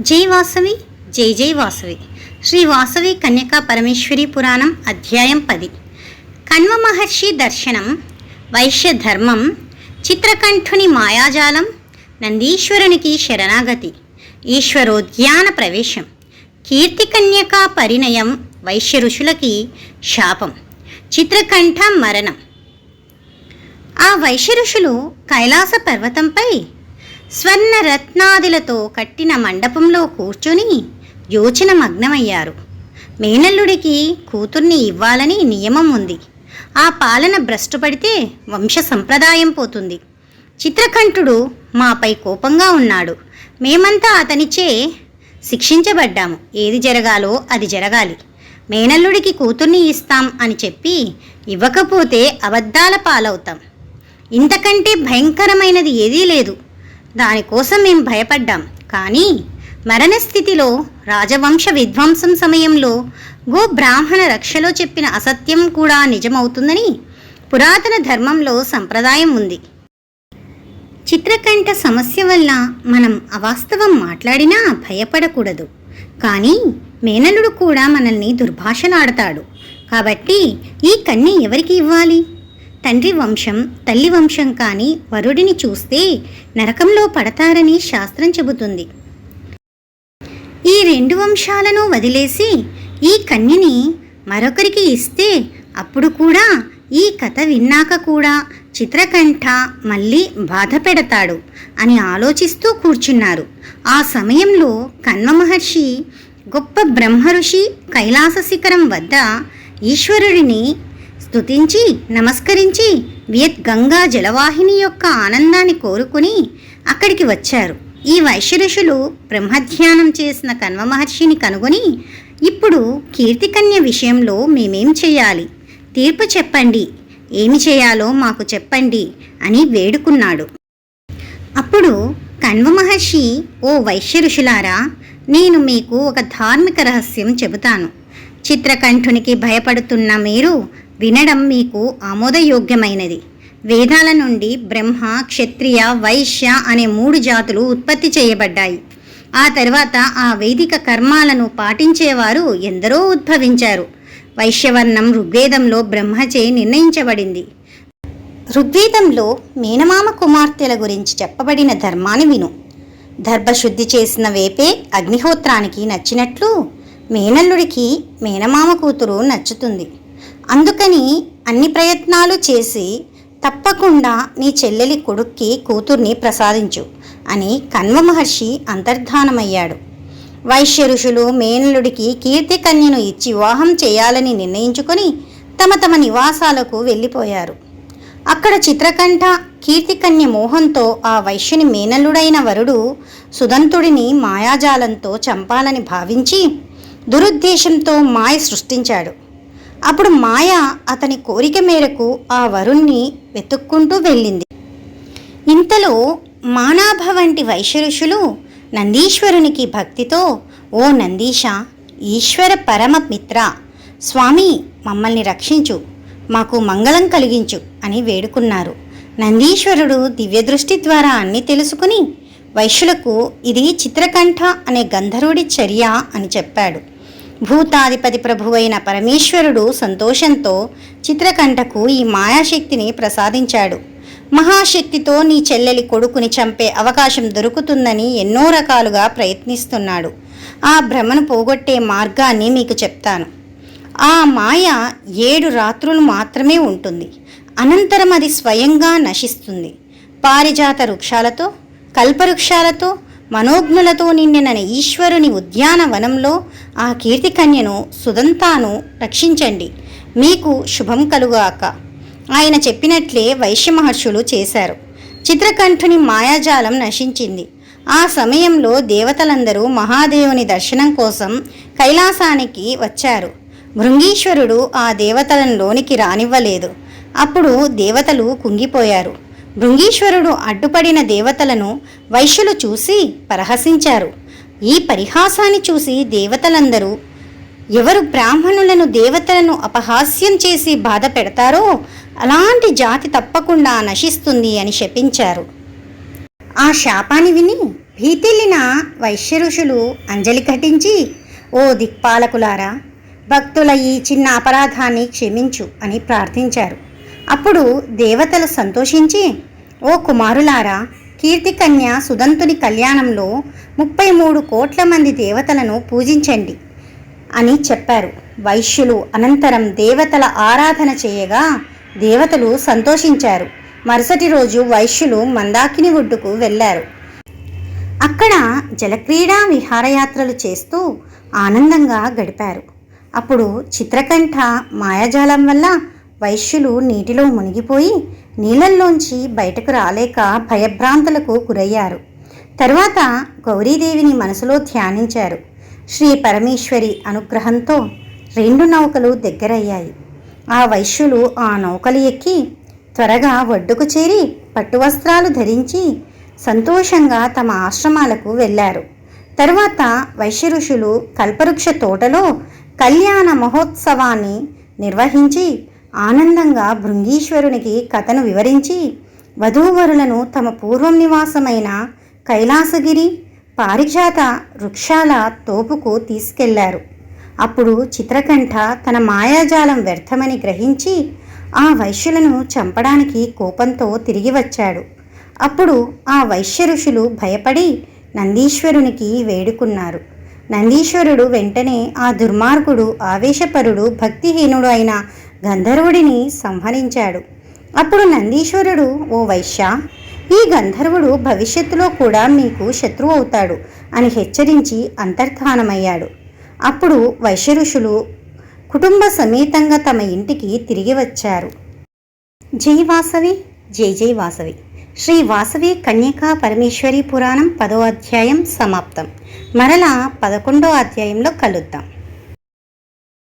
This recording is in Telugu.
జై వాసవి జై జై వాసవి. శ్రీ వాసవి కన్యకా పరమేశ్వరి పురాణం అధ్యాయం పది. కణ్వ మహర్షి దర్శనం వైశ్య ధర్మం చిత్రకంఠుని మాయాజాలం నందీశ్వరునికి శరణాగతి ఈశ్వరోద్యాన ప్రవేశం కీర్తి కన్యకా పరిణయం వైశ్య ఋషులకి శాపం చిత్రకంఠ మరణం. ఆ వైశ్య ఋషులు కైలాస పర్వతంపై స్వర్ణ రత్నాదులతో కట్టిన మండపంలో కూర్చొని యోచన మగ్నమయ్యారు మేనల్లుడికి కూతుర్ని ఇవ్వాలని నియమం ఉంది. ఆ పాలన భ్రష్టుపడితే వంశ సంప్రదాయం పోతుంది. చిత్రకంఠుడు మాపై కోపంగా ఉన్నాడు. మేమంతా అతనిచే శిక్షించబడ్డాము. ఏది జరగాలో అది జరగాలి. మేనల్లుడికి కూతుర్ని ఇస్తాం అని చెప్పి ఇవ్వకపోతే అబద్ధాల పాలవుతాం. ఇంతకంటే భయంకరమైనది ఏదీ లేదు. దానికోసం మేము భయపడ్డాం. కానీ మరణస్థితిలో రాజవంశ విధ్వంసం సమయంలో గో బ్రాహ్మణ రక్షలో చెప్పిన అసత్యం కూడా నిజమవుతుందని పురాతన ధర్మంలో సంప్రదాయం ఉంది. చిత్రకంఠ సమస్య వల్ల మనం అవాస్తవం మాట్లాడినా భయపడకూడదు. కానీ మేనలుడు కూడా మనల్ని దుర్భాషలాడతాడు. కాబట్టి ఈ కన్ని ఎవరికి ఇవ్వాలి? తండ్రి వంశం తల్లి వంశం కాని వరుడిని చూస్తే నరకంలో పడతారని శాస్త్రం చెబుతుంది. ఈ రెండు వంశాలను వదిలేసి ఈ కన్యని మరొకరికి ఇస్తే అప్పుడు కూడా ఈ కథ విన్నాక కూడా చిత్రకంఠ మళ్ళీ బాధ పెడతాడు అని ఆలోచిస్తూ కూర్చున్నారు. ఆ సమయంలో కన్వ మహర్షి గొప్ప బ్రహ్మఋషి కైలాస శిఖరం వద్ద ఈశ్వరుడిని స్తుతించి నమస్కరించి వియత్ గంగా జలవాహిని యొక్క ఆనందాన్ని కోరుకుని అక్కడికి వచ్చారు. ఈ వైశ్యఋషులు బ్రహ్మధ్యానం చేసిన కన్వ మహర్షిని కనుగొని ఇప్పుడు కీర్తికన్య విషయంలో మేమేం చేయాలి? తీర్పు చెప్పండి. ఏమి చేయాలో మాకు చెప్పండి అని వేడుకున్నాడు. అప్పుడు కన్వ మహర్షి ఓ వైశ్య ఋషులారా నేను మీకు ఒక ధార్మిక రహస్యం చెబుతాను. చిత్రకంఠునికి భయపడుతున్న మీరు వినడం మీకు ఆమోదయోగ్యమైనది. వేదాల నుండి బ్రహ్మ క్షత్రియ వైశ్య అనే మూడు జాతులు ఉత్పత్తి చేయబడ్డాయి. ఆ తర్వాత ఆ వైదిక కర్మాలను పాటించేవారు ఎందరో ఉద్భవించారు. వైశ్యవర్ణం ఋగ్వేదంలో బ్రహ్మచే నిర్ణయించబడింది. ఋగ్వేదంలో మేనమామ కుమార్తెల గురించి చెప్పబడిన ధర్మాన్ని విను. దర్భశుద్ధి చేసిన వేపే అగ్నిహోత్రానికి నచ్చినట్లు మేనల్లుడికి మేనమామ కూతురు నచ్చుతుంది. అందుకని అన్ని ప్రయత్నాలు చేసి తప్పకుండా నీ చెల్లెలి కొడుక్కి కూతుర్ని ప్రసాదించు అని కన్వ మహర్షి అంతర్ధానమయ్యాడు. వైశ్య ఋషులు మేనలుడికి కీర్తి కన్యను ఇచ్చి వివాహం చేయాలని నిర్ణయించుకొని తమ తమ నివాసాలకు వెళ్ళిపోయారు. అక్కడ చిత్రకంఠ కీర్తికన్య మోహంతో ఆ వైశ్యుని మేనల్లుడైన వరుడు సుదంతుడిని మాయాజాలంతో చంపాలని భావించి దురుద్దేశంతో మాయ సృష్టించాడు. అప్పుడు మాయ అతని కోరిక మేరకు ఆ వరుణ్ణి వెతుక్కుంటూ వెళ్ళింది. ఇంతలో మానాభ వంటి వైశ్యఋషులు నందీశ్వరునికి భక్తితో ఓ నందీశ ఈశ్వర పరమ మిత్ర స్వామి మమ్మల్ని రక్షించు మాకు మంగళం కలిగించు అని వేడుకున్నారు. నందీశ్వరుడు దివ్యదృష్టి ద్వారా అన్ని తెలుసుకుని వైశ్యులకు ఇది చిత్రకంఠ అనే గంధర్వుడి చర్య అని చెప్పాడు. భూతాధిపతి ప్రభువైన పరమేశ్వరుడు సంతోషంతో చిత్రకంఠకు ఈ మాయాశక్తిని ప్రసాదించాడు. మహాశక్తితో నీ చెల్లెలి కొడుకుని చంపే అవకాశం దొరుకుతుందని ఎన్నో రకాలుగా ప్రయత్నిస్తున్నాడు. ఆ భ్రమను పోగొట్టే మార్గాన్ని మీకు చెప్తాను. ఆ మాయ ఏడు రాత్రులు మాత్రమే ఉంటుంది. అనంతరం అది స్వయంగా నశిస్తుంది. పారిజాత వృక్షాలతో కల్పవృక్షాలతో మనోజ్ఞులతో నిండిన ఈశ్వరుని ఉద్యానవనంలో ఆ కీర్తికన్యను సుదంతాను రక్షించండి. మీకు శుభం కలుగాక. ఆయన చెప్పినట్లే వైశ్య మహర్షులు చేశారు. చిత్రకంఠుని మాయాజాలం నశించింది. ఆ సమయంలో దేవతలందరూ మహాదేవుని దర్శనం కోసం కైలాసానికి వచ్చారు. భృంగీశ్వరుడు ఆ దేవతలను లోనికి రానివ్వలేదు. అప్పుడు దేవతలు కుంగిపోయారు. భృంగీశ్వరుడు అడ్డుపడిన దేవతలను వైశ్యులు చూసి పరహసించారు. ఈ పరిహాసాన్ని చూసి దేవతలందరూ ఎవరు బ్రాహ్మణులను దేవతలను అపహాస్యం చేసి బాధ పెడతారో అలాంటి జాతి తప్పకుండా నశిస్తుంది అని శపించారు. ఆ శాపాన్ని విని భీతిల్లిన వైశ్య ఋషులు అంజలి ఘటించి ఓ దిక్పాలకులారా భక్తుల ఈ చిన్న అపరాధాన్ని క్షమించు అని ప్రార్థించారు. అప్పుడు దేవతలు సంతోషించి ఓ కుమారులారా కీర్తికన్య సుదంతుని కళ్యాణంలో ముప్పై మూడు కోట్ల మంది దేవతలను పూజించండి అని చెప్పారు. వైశ్యులు అనంతరం దేవతల ఆరాధన చేయగా దేవతలు సంతోషించారు. మరుసటి రోజు వైశ్యులు మందాకిని ఒడ్డుకు వెళ్ళారు. అక్కడ జలక్రీడా విహారయాత్రలు చేస్తూ ఆనందంగా గడిపారు. అప్పుడు చిత్రకంఠ మాయాజాలం వల్ల వైశ్యులు నీటిలో మునిగిపోయి నీళ్ళల్లోంచి బయటకు రాలేక భయభ్రాంతులకు గురయ్యారు. తరువాత గౌరీదేవిని మనసులో ధ్యానించారు. శ్రీ పరమేశ్వరి అనుగ్రహంతో రెండు నౌకలు దగ్గరయ్యాయి. ఆ వైశ్యులు ఆ నౌకలు ఎక్కి త్వరగా ఒడ్డుకు చేరి పట్టువస్త్రాలు ధరించి సంతోషంగా తమ ఆశ్రమాలకు వెళ్ళారు. తరువాత వైశ్య ఋషులు కల్పవృక్ష తోటలో కళ్యాణ మహోత్సవాన్ని నిర్వహించి ఆనందంగా భృంగీశ్వరునికి కథను వివరించి వధూవరులను తమ పూర్వం నివాసమైన కైలాసగిరి పారిజాత వృక్షాల తోపుకు తీసుకెళ్ళారు. అప్పుడు చిత్రకంఠ తన మాయాజాలం వ్యర్థమని గ్రహించి ఆ వైశ్యులను చంపడానికి కోపంతో తిరిగి వచ్చాడు. అప్పుడు ఆ వైశ్య ఋషులు భయపడి నందీశ్వరునికి వేడుకున్నారు. నందీశ్వరుడు వెంటనే ఆ దుర్మార్గుడు ఆవేశపరుడు భక్తిహీనుడు అయిన గంధర్వుడిని సంహరించాడు. అప్పుడు నందీశ్వరుడు ఓ వైశ్య ఈ గంధర్వుడు భవిష్యత్తులో కూడా మీకు శత్రువు అవుతాడు అని హెచ్చరించి అంతర్ధానమయ్యాడు. అప్పుడు వైశ్యఋషులు కుటుంబ సమేతంగా తమ ఇంటికి తిరిగి వచ్చారు. జై వాసవి జై జై వాసవి. శ్రీ వాసవి కన్యకా పరమేశ్వరి పురాణం పదో అధ్యాయం సమాప్తం. మరలా పదకొండో అధ్యాయంలో కలుద్దాం.